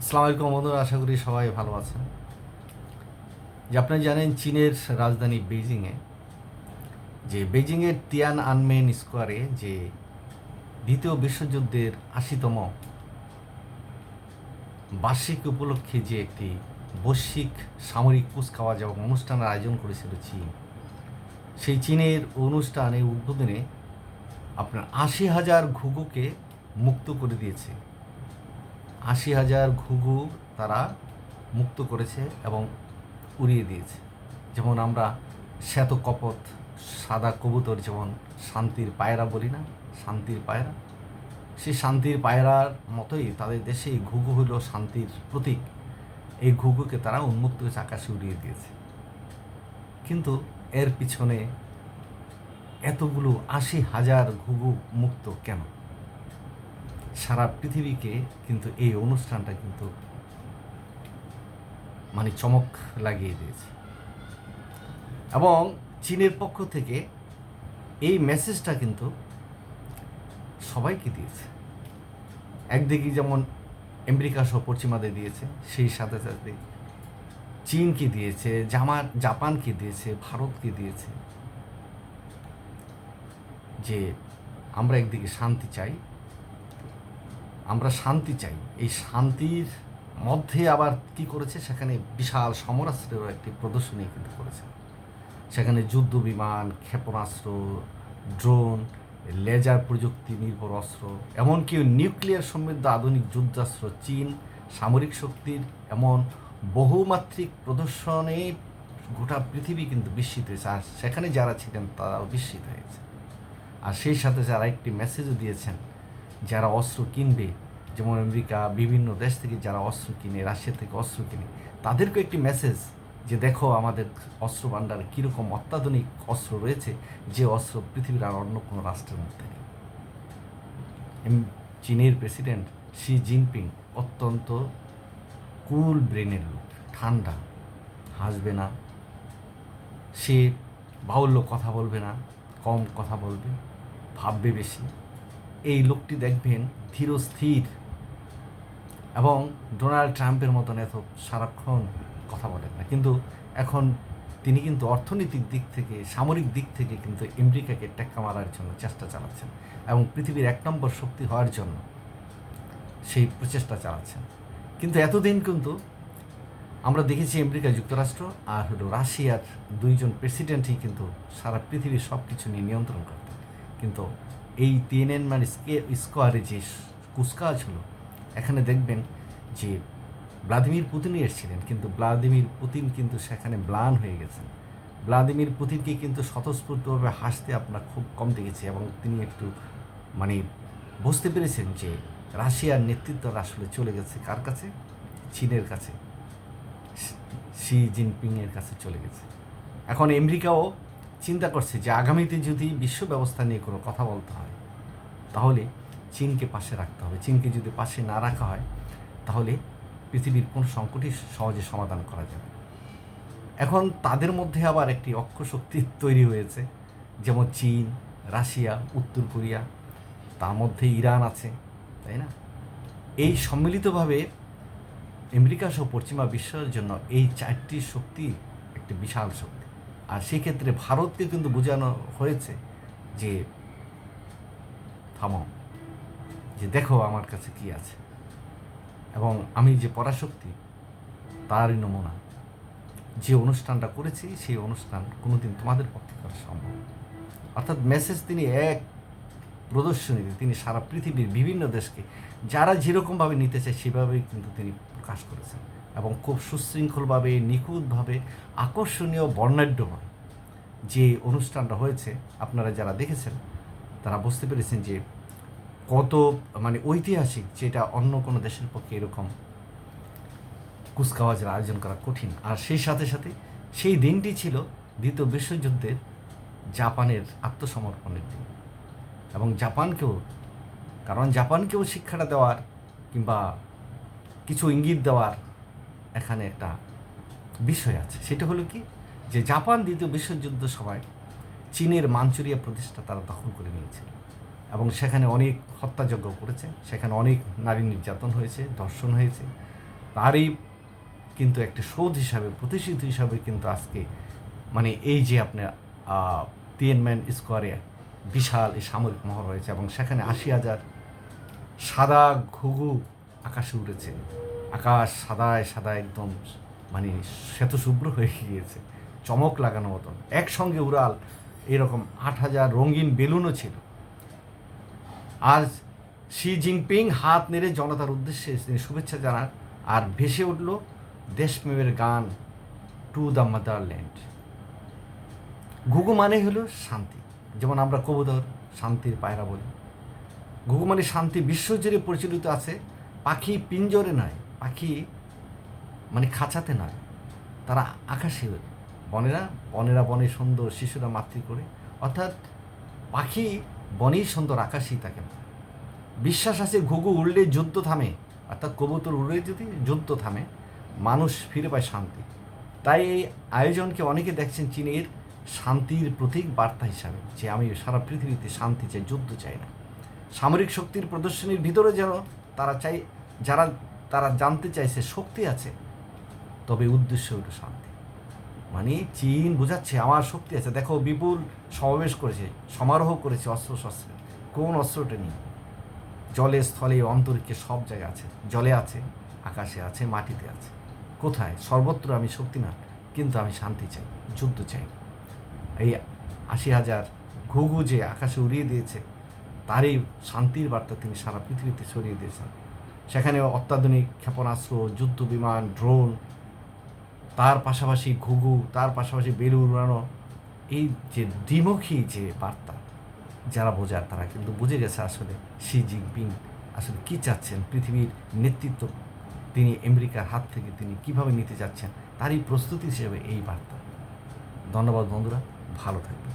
আসসালামু আলাইকুম বন্ধুরা, আশা করি সবাই ভালো আছেন। যে আপনি জানেন, চীনের রাজধানী বেজিংয়ে যে বেজিংয়ের তিয়ান আনমেন স্কোয়ারে যে দ্বিতীয় বিশ্বযুদ্ধের আশিতম বার্ষিক উপলক্ষে যে একটি বৈশ্বিক সামরিক কুচকাওয়াজ এবং অনুষ্ঠানের আয়োজন করেছিল চীন, সেই চীনের অনুষ্ঠানে উদ্বোধনে আপনার আশি হাজার ঘুঘুকে মুক্ত করে দিয়েছে। আশি হাজার ঘুঘু তারা মুক্ত করেছে এবং উড়িয়ে দিয়েছে। যেমন আমরা শ্বেত কপত, সাদা কবুতর যেমন শান্তির পায়রা বলি না, শান্তির পায়রা। সেই শান্তির পায়রার মতোই তাদের দেশে এই ঘুঘু হলো শান্তির প্রতীক। এই ঘুঘুকে তারা উন্মুক্ত হয়েছে আকাশে উড়িয়ে দিয়েছে। কিন্তু এর পিছনে এতগুলো আশি হাজার ঘুঘু মুক্ত কেন? সারা পৃথিবীকে কিন্তু এই অনুষ্ঠানটা কিন্তু মানে চমক লাগিয়ে দিয়েছে। এবং চীনের পক্ষ থেকে এই মেসেজটা কিন্তু সবাইকে দিয়েছে। একদিকে যেমন আমেরিকা সহ পশ্চিমাদের দিয়েছে, সেই সাথে সাথে চীনকে দিয়েছে, জামা, জাপানকে দিয়েছে, ভারতকে দিয়েছে। যে আমরা একদিকে শান্তি চাই আমরা শান্তি চাই। এই শান্তির মধ্যে আবার কি করেছে? সেখানে বিশাল সমরাস্ত্রেরও একটি প্রদর্শনী কিন্তু করেছে। সেখানে যুদ্ধ বিমান, ক্ষেপণাস্ত্র, ড্রোন, লেজার প্রযুক্তি, নির্ভর অস্ত্র, এমনকি নিউক্লিয়ার সমৃদ্ধ আধুনিক যুদ্ধাস্ত্র, চীন, সামরিক শক্তির এমন বহুমাত্রিক প্রদর্শনে গোটা পৃথিবী কিন্তু বিস্মিত হয়েছে। আর সেখানে যারা ছিলেন, তারাও বিস্মিত হয়েছে। আর সেই সাথে যারা একটি মেসেজও দিয়েছেন যারা অস্ত্র কিনবে, যেমন আমেরিকা, বিভিন্ন দেশ থেকে যারা অস্ত্র কিনে, রাশিয়া থেকে অস্ত্র কিনে, তাদেরকে একটি মেসেজ যে দেখো আমাদের অস্ত্র ভাণ্ডারে কীরকম অত্যাধুনিক অস্ত্র রয়েছে, যে অস্ত্র পৃথিবীর আর অন্য কোনো রাষ্ট্রের মধ্যে নেই। চীনের প্রেসিডেন্ট শি জিনপিং অত্যন্ত কুল ব্রেনের লোক, ঠান্ডা, হাসবে না, সে বাহুল্য কথা বলবে না, কম কথা বলবে, ভাববে বেশি। এই লোকটি দেখবেন ধীর স্থির এবং ডোনাল্ড ট্রাম্পের মতন এত সারাক্ষণ কথা বলেন না। কিন্তু এখন তিনি কিন্তু অর্থনৈতিক দিক থেকে, সামরিক দিক থেকে কিন্তু আমেরিকাকে টেক্কা মারার জন্য চেষ্টা চালাচ্ছেন এবং পৃথিবীর এক নম্বর শক্তি হওয়ার জন্য সেই প্রচেষ্টা চালাচ্ছেন। কিন্তু এতদিন কিন্তু আমরা দেখেছি আমেরিকা যুক্তরাষ্ট্র আর হলো রাশিয়ার দুইজন প্রেসিডেন্টই কিন্তু সারা পৃথিবীর সব কিছু নিয়ে নিয়ন্ত্রণ করতেন। কিন্তু এই তিএনএন মানে স্কোয়ারে যে কুচকাওয়াজ হলো, এখানে দেখবেন যে ভ্লাদিমির পুতিনই এসেছিলেন, কিন্তু ভ্লাদিমির পুতিন কিন্তু সেখানে ম্লান হয়ে গেছেন। ভ্লাদিমির পুতিনকে কিন্তু স্বতঃস্ফূর্তভাবে হাসতে আপনার খুব কম দেখেছি এবং তিনি একটু মানে বুঝতে পেরেছেন যে রাশিয়ার নেতৃত্বটা আসলে চলে গেছে কার কাছে? চীনের কাছে। শি জিনপিংয়ের কাছে চলে গেছে। এখন আমেরিকাও চিন্তা করছে যে আগামীতে যদি বিশ্ব ব্যবস্থা নিয়ে কোনো কথা বলতে হয় তাহলে চীনকে পাশে রাখতে হবে। চীনকে যদি পাশে না রাখা হয়, তাহলে পৃথিবীর কোন সংকটই সহজে সমাধান করা যাবে। এখন তাদের মধ্যে আবার একটি অক্ষ শক্তি তৈরি হয়েছে, যেমন চীন, রাশিয়া, উত্তর কোরিয়া, তার মধ্যে ইরান আছে, তাই না? এই সম্মিলিতভাবে আমেরিকা সহ পশ্চিমা বিশ্বের জন্য এই চারটি শক্তি একটি বিশাল শক্তি। আর সেক্ষেত্রে ভারতকে কিন্তু বোঝানো হয়েছে যে থামো। যে দেখো আমার কাছে কি আছে। এবং আমি যে পরাশক্তি, তারই নমুনা। যে অনুষ্ঠানটা করেছি, সেই অনুষ্ঠান কোনোদিন তোমাদের পক্ষে করা সম্ভব। অর্থাৎ মেসেজ তিনি এক প্রদর্শনীতে তিনি সারা পৃথিবীর বিভিন্ন দেশকে, যারা যেরকমভাবে নিতে চায়, সেভাবেই কিন্তু তিনি প্রকাশ করেছেন। এবং খুব সুশৃঙ্খলভাবে, নিখুঁতভাবে, আকর্ষণীয়, বর্ণাঢ্যভাবে যে অনুষ্ঠানটা হয়েছে, আপনারা যারা দেখেছেন তারা বুঝতে পেরেছেন যে কত মানে ঐতিহাসিক যেটা অন্য কোনো দেশের পক্ষে এরকম কুচকাওয়াজের আয়োজন করা কঠিন। আর সেই সাথে সাথে সেই দিনটি ছিল দ্বিতীয় বিশ্বযুদ্ধের জাপানের আত্মসমর্পণের দিন। এবং জাপানকেও, কারণ জাপানকেও শিক্ষাটা দেওয়ার কিংবা কিছু ইঙ্গিত দেওয়ার এখানে একটা বিষয় আছে। সেটা হলো কি? যে জাপান দ্বিতীয় বিশ্বযুদ্ধ সময় চীনের মাঞ্চুরিয়া প্রতিষ্ঠা তারা দখল করে নিয়েছিল। এবং সেখানে অনেক হত্যাযজ্ঞ করেছে। সেখানে অনেক নারী নির্যাতন হয়েছে, ধর্ষণ হয়েছে। তারই কিন্তু একটা শোধ হিসাবে, প্রতিষ্ঠিত হিসাবে কিন্তু আজকে মানে এই যে আপনার তিয়েনম্যান স্কোয়ারে বিশাল এই সামরিক মহল রয়েছে এবং সেখানে আশি হাজার সাদা ঘুঘু আকাশে উড়েছে। আকাশ সাদায় সাদা একদম মানে শ্বেতশুভ্র হয়ে গিয়েছে। চমক লাগানো মতন। একসঙ্গে উড়াল এরকম আট হাজার রঙিন বেলুনও ছিল। আর শি জিনপিং হাত নেড়ে জনতার উদ্দেশ্যে শুভেচ্ছা জানান আর ভেসে উঠল দেশপ্রেমের গান টু দ্য মাদারল্যান্ড ঘুঘু মানে হলো শান্তি, যেমন আমরা কবুতর, শান্তির পায়রা বলি। ঘুঘু মানে শান্তি বিশ্বজুড়ে প্রচলিত আছে, পাখি পিঞ্জরে নয়, পাখি মানে খাঁচাতে নয়, তারা আকাশে বনেরা বনেরা বনে সুন্দর শিশুরা মাতৃ করে। অর্থাৎ পাখি বনেই সুন্দর, আকাশেই থাকে বিশ্বাস আছে ঘুঘু উড়লে যুদ্ধ থামে, অর্থাৎ কবুতর উড়লে যদি যুদ্ধ থামে, মানুষ ফিরে পায় শান্তি। তাই এই আয়োজনকে অনেকে দেখছেন চীনের শান্তির প্রতীক বার্তা হিসাবে, যে আমি সারা পৃথিবীতে শান্তি চাই, যুদ্ধ চাই না। সামরিক শক্তির প্রদর্শনীর ভিতরে যেন তারা চাই, যারা, তারা জানতে চাইছে শক্তি আছে, তবে উদ্দেশ্য হলো শান্তি। মানে চীন বোঝাচ্ছে, আমার শক্তি আছে। দেখো, বিপুল সমাবেশ করেছে, সমারোহ করেছে অস্ত্র শস্ত্রে কোন অস্ত্রটা নেই। জলে স্থলে অন্তরিক্ষে সব জায়গায় আছে। জলে আছে, আকাশে আছে, মাটিতে আছে। কোথায়? সর্বত্র আমি শক্তি না কিন্তু আমি শান্তি চাই, যুদ্ধ চাই। এই আশি হাজার ঘুঘু যে আকাশে উড়িয়ে দিয়েছে, তারই শান্তির বার্তা তিনি সারা পৃথিবীতে ছড়িয়ে দিয়েছেন। সেখানে অত্যাধুনিক ক্ষেপণাস্ত্র, যুদ্ধ বিমান, ড্রোন তার পাশাপাশি ঘুঘু, তার পাশাপাশি বেলু উড়ানো, এই যে দ্বিমুখী যে বার্তা, যারা বোঝার তারা কিন্তু বুঝে গেছে আসলে শি জিনপিং আসলে কী চাচ্ছেন, পৃথিবীর নেতৃত্ব তিনি আমেরিকার হাত থেকে তিনি কীভাবে নিতে চাচ্ছেন, তারই প্রস্তুতি হিসেবে এই বার্তা। ধন্যবাদ বন্ধুরা, ভালো থাকবেন।